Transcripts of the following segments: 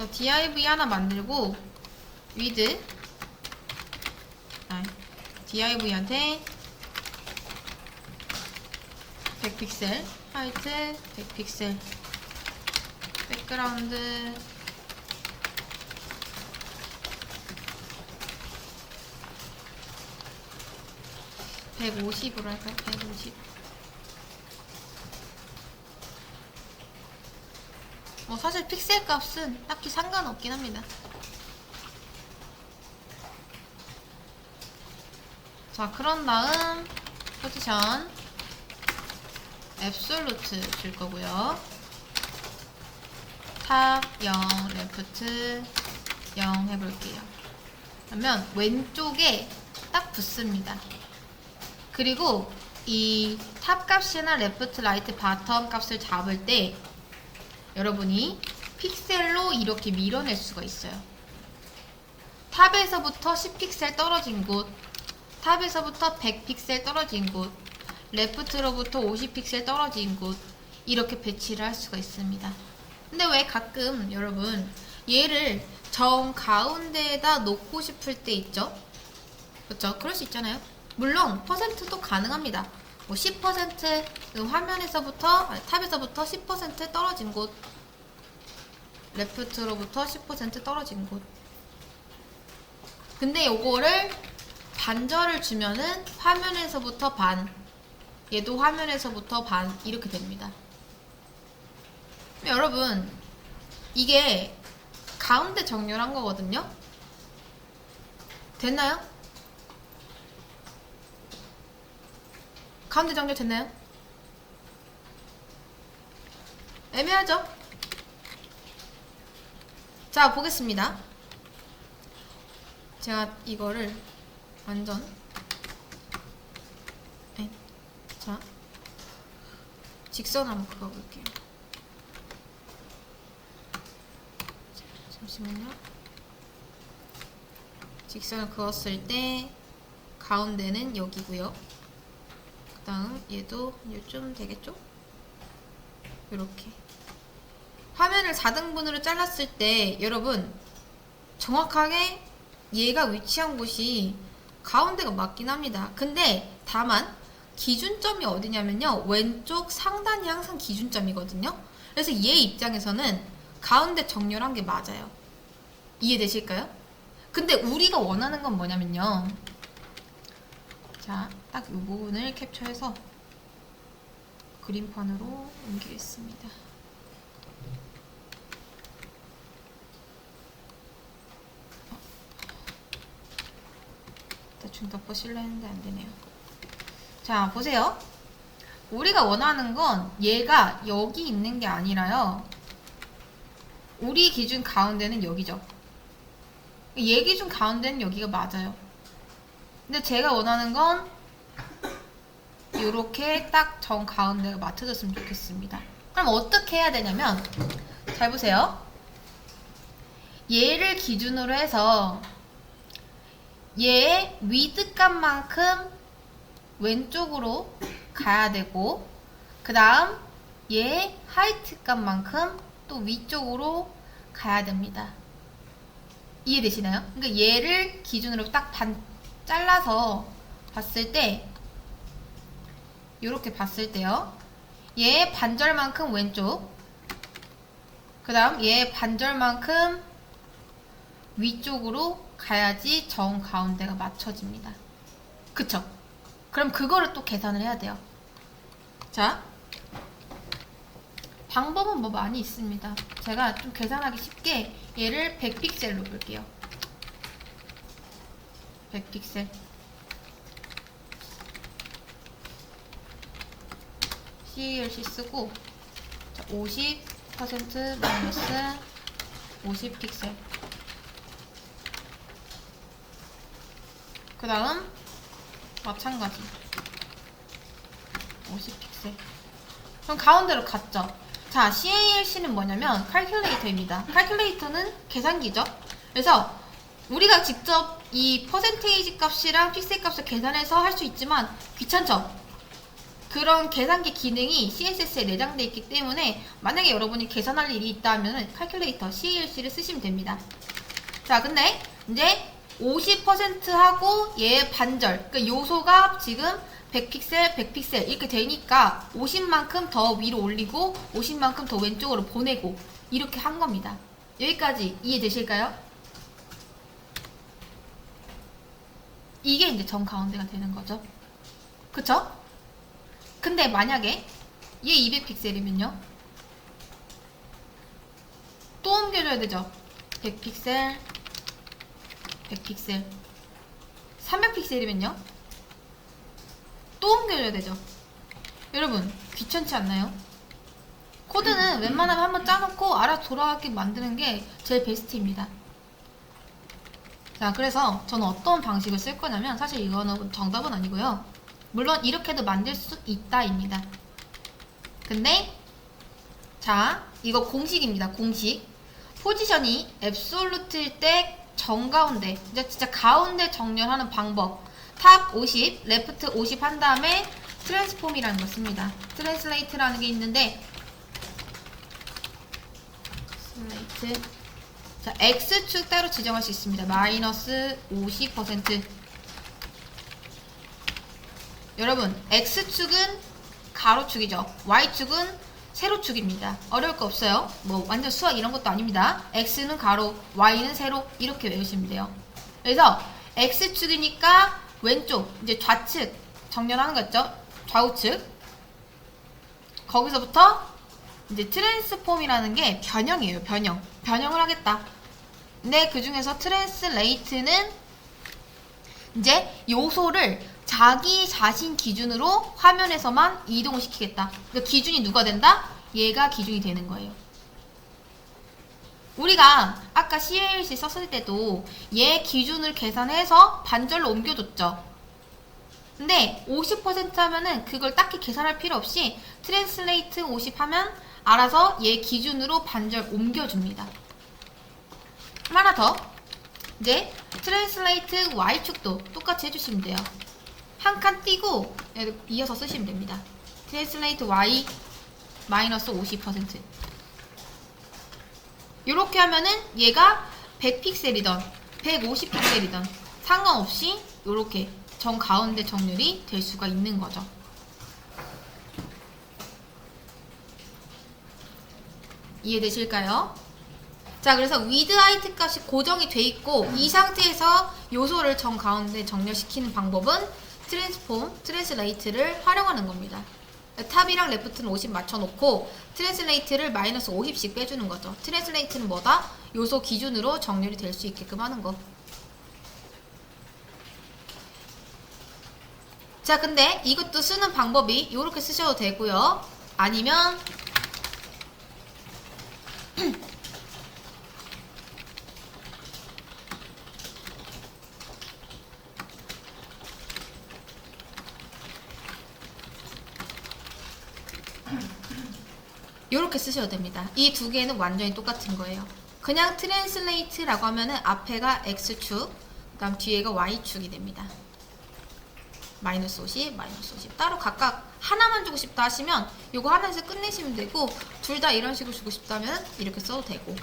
어, div 하나 만들고 with 아, div한테 100픽셀 하이트 100픽셀. 백그라운드. (150으로) 할까요? (150) 뭐 사실 픽셀 값은 딱히 상관없긴 합니다. 자, 그런 다음 포지션 앱솔루트 줄 거고요. 탑 0, 레프트 0 해볼게요. 그러면 왼쪽에 딱 붙습니다. 그리고 이 탑 값이나 레프트, 라이트, 바텀 값을 잡을 때 여러분이 픽셀로 이렇게 밀어낼 수가 있어요. 탑에서부터 10픽셀 떨어진 곳, 탑에서부터 100픽셀 떨어진 곳, 레프트로부터 50픽셀 떨어진 곳, 이렇게 배치를 할 수가 있습니다. 근데 왜 가끔 여러분 얘를 정 가운데에다 놓고 싶을 때 있죠? 그렇죠? 그럴 수 있잖아요. 물론 퍼센트도 가능합니다. 뭐 10% 화면에서부터 아니, 탑에서부터 10% 떨어진 곳. 레프트로부터 10% 떨어진 곳. 근데 요거를 반절을 주면은 화면에서부터 반 얘도 화면에서부터 반 이렇게 됩니다. 여러분 이게 가운데 정렬한 거거든요? 됐나요? 가운데 정렬 됐나요? 애매하죠? 자, 보겠습니다. 제가 이거를 완전 에, 자 직선 한번 그어볼게요. 자, 잠시만요. 직선을 그었을 때 가운데는 여기고요. 그 다음 얘도 요쯤 되겠죠? 이렇게. 화면을 4등분으로 잘랐을 때 여러분 정확하게 얘가 위치한 곳이 가운데가 맞긴 합니다. 근데 다만 기준점이 어디냐면요. 왼쪽 상단이 항상 기준점이거든요. 그래서 얘 입장에서는 가운데 정렬한 게 맞아요. 이해되실까요? 근데 우리가 원하는 건 뭐냐면요 자, 딱 이 부분을 캡처해서 그림판으로 옮기겠습니다. 어. 대충 덮어실려 했는데 안 되네요. 자, 보세요. 우리가 원하는 건 얘가 여기 있는 게 아니라요. 우리 기준 가운데는 여기죠. 얘 기준 가운데는 여기가 맞아요. 근데 제가 원하는 건 이렇게 딱 정 가운데가 맞춰졌으면 좋겠습니다. 그럼 어떻게 해야 되냐면 잘 보세요. 얘를 기준으로 해서 얘의 위드 값만큼 왼쪽으로 가야 되고 그 다음 얘의 하이트 값만큼 또 위쪽으로 가야 됩니다. 이해되시나요? 그러니까 얘를 기준으로 딱 반, 잘라서 봤을 때 이렇게 봤을 때요. 얘 반절만큼 왼쪽 그 다음 얘 반절만큼 위쪽으로 가야지 정 가운데가 맞춰집니다. 그쵸? 그럼 그거를 또 계산을 해야 돼요. 자 방법은 뭐 많이 있습니다. 제가 좀 계산하기 쉽게 얘를 100픽셀로 볼게요. 100픽셀. CLC 쓰고 자, 50% 마이너스 50픽셀. 그 다음 마찬가지 50픽셀. 그럼 가운데로 갔죠. 자, CALC는 뭐냐면 칼큘레이터입니다. 칼큘레이터는 계산기죠. 그래서 우리가 직접 이 퍼센테이지 값이랑 픽셀 값을 계산해서 할 수 있지만 귀찮죠? 그런 계산기 기능이 CSS에 내장되어 있기 때문에 만약에 여러분이 계산할 일이 있다면 칼큘레이터 CLC를 쓰시면 됩니다. 자, 근데 이제 50%하고 얘 반절, 그 요소가 지금 100픽셀, 100픽셀 이렇게 되니까 50만큼 더 위로 올리고 50만큼 더 왼쪽으로 보내고 이렇게 한 겁니다. 여기까지 이해되실까요? 이게 이제 정 가운데가 되는 거죠. 그쵸? 근데 만약에 얘 200픽셀이면요? 또 옮겨줘야 되죠. 100픽셀, 100픽셀. 300픽셀이면요? 또 옮겨줘야 되죠. 여러분, 귀찮지 않나요? 코드는 웬만하면 한번 짜놓고 알아 돌아가게 만드는 게 제일 베스트입니다. 자, 그래서 저는 어떤 방식을 쓸 거냐면 사실 이거는 정답은 아니고요. 물론 이렇게도 만들 수 있다입니다. 근데 자, 이거 공식입니다. 공식. 포지션이 앱솔루트일 때 정가운데, 이제 진짜 가운데 정렬하는 방법. 탑 50, 레프트 50 한 다음에 트랜스폼이라는 걸 씁니다. 트랜슬레이트라는 게 있는데 트랜슬레이트 자, X축 따로 지정할 수 있습니다. 마이너스 50% 여러분, X축은 가로축이죠. Y축은 세로축입니다. 어려울 거 없어요. 뭐 완전 수학 이런 것도 아닙니다. X는 가로, Y는 세로 이렇게 외우시면 돼요. 그래서 X축이니까 왼쪽, 이제 좌측 정렬하는 거 있죠? 좌우측. 거기서부터 이제 트랜스폼이라는 게 변형이에요. 변형. 변형을 하겠다. 근데 그 중에서 트랜스레이트는 이제 요소를 자기 자신 기준으로 화면에서만 이동을 시키겠다. 그 기준이 누가 된다? 얘가 기준이 되는 거예요. 우리가 아까 CLC 썼을 때도 얘 기준을 계산해서 반절로 옮겨줬죠. 근데 50% 하면은 그걸 딱히 계산할 필요 없이 트랜슬레이트 50 하면 알아서 얘 기준으로 반절 옮겨줍니다. 하나 더. 이제 트랜슬레이트 Y축도 똑같이 해주시면 돼요. 한 칸 띄고 이어서 쓰시면 됩니다. 트랜슬레이트 Y 마이너스 50% 이렇게 하면은 얘가 100픽셀이던 150픽셀이던 상관없이 이렇게 정 가운데 정렬이 될 수가 있는 거죠. 이해되실까요? 자, 그래서 위드 하이트 값이 고정이 돼 있고 이 상태에서 요소를 정 가운데 정렬시키는 방법은 트랜스폼, 트랜슬레이트를 활용하는 겁니다. 탑이랑 레프트는 50 맞춰놓고 트랜슬레이트를 마이너스 50씩 빼주는 거죠. 트랜슬레이트는 뭐다? 요소 기준으로 정렬이 될 수 있게끔 하는 거. 자, 근데 이것도 쓰는 방법이 이렇게 쓰셔도 되고요. 아니면 이렇게 쓰셔도 됩니다. 이 두 개는 완전히 똑같은 거예요. 그냥 트랜슬레이트라고 하면은 앞에가 x축, 그다음 뒤에가 y축이 됩니다. 마이너스 50, 마이너스 50. 따로 각각 하나만 주고 싶다 하시면 이거 하나에서 끝내시면 되고 둘 다 이런 식으로 주고 싶다면 이렇게 써도 되고.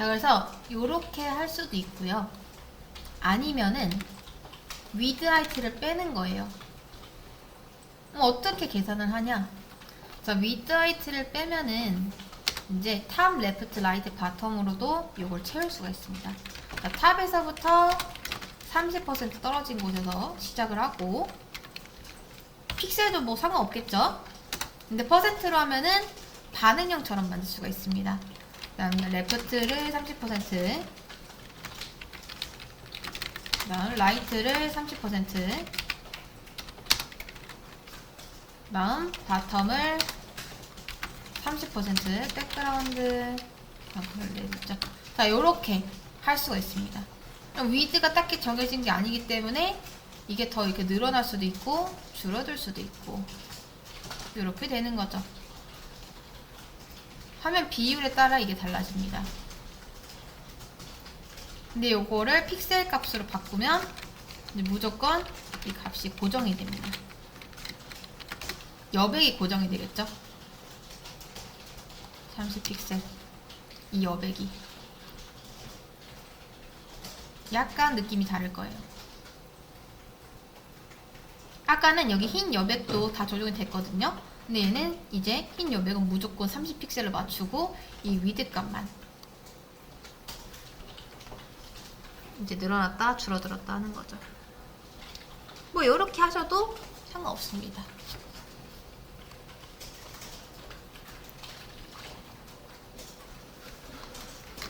자, 그래서 이렇게 할 수도 있고요. 아니면은 위드 하이트를 빼는 거예요. 어떻게 계산을 하냐? 자, 위드 하이트를 빼면은 이제 탑, 레프트, 라이트, 바텀으로도 이걸 채울 수가 있습니다. 자, 탑에서부터 30% 떨어진 곳에서 시작을 하고 픽셀도 뭐 상관없겠죠? 근데 퍼센트로 하면은 반응형처럼 만들 수가 있습니다. 그다음에 레프트를 30% 다음 라이트를 30% 다음 바텀을 30% 백그라운드 내주죠. 자 요렇게 할 수가 있습니다. 위드가 딱히 정해진 게 아니기 때문에 이게 더 이렇게 늘어날 수도 있고 줄어들 수도 있고 이렇게 되는 거죠. 화면 비율에 따라 이게 달라집니다. 근데 요거를 픽셀 값으로 바꾸면 무조건 이 값이 고정이 됩니다. 여백이 고정이 되겠죠? 30픽셀 이 여백이 약간 느낌이 다를 거예요. 아까는 여기 흰 여백도 다 조정이 됐거든요. 얘는 이제 흰 여백은 무조건 30픽셀을 맞추고 이 위드 값만 이제 늘어났다 줄어들었다 하는 거죠. 뭐 이렇게 하셔도 상관없습니다.